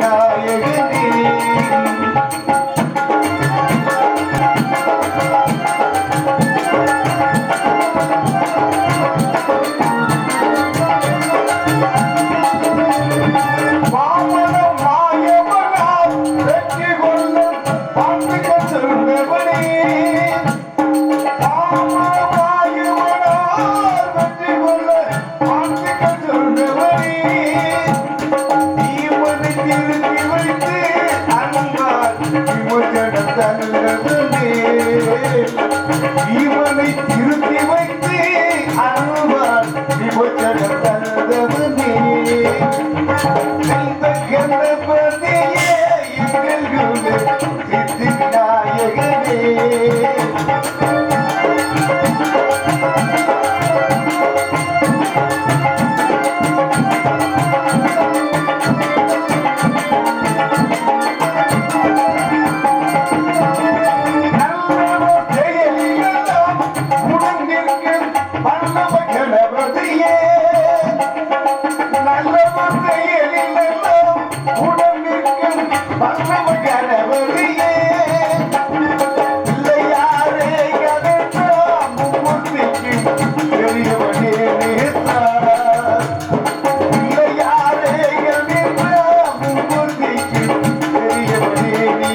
நாயகி கண்டவுமே இவனை திருத்தி வைத்து அருவான் விமோச்சனம் தந்தவர்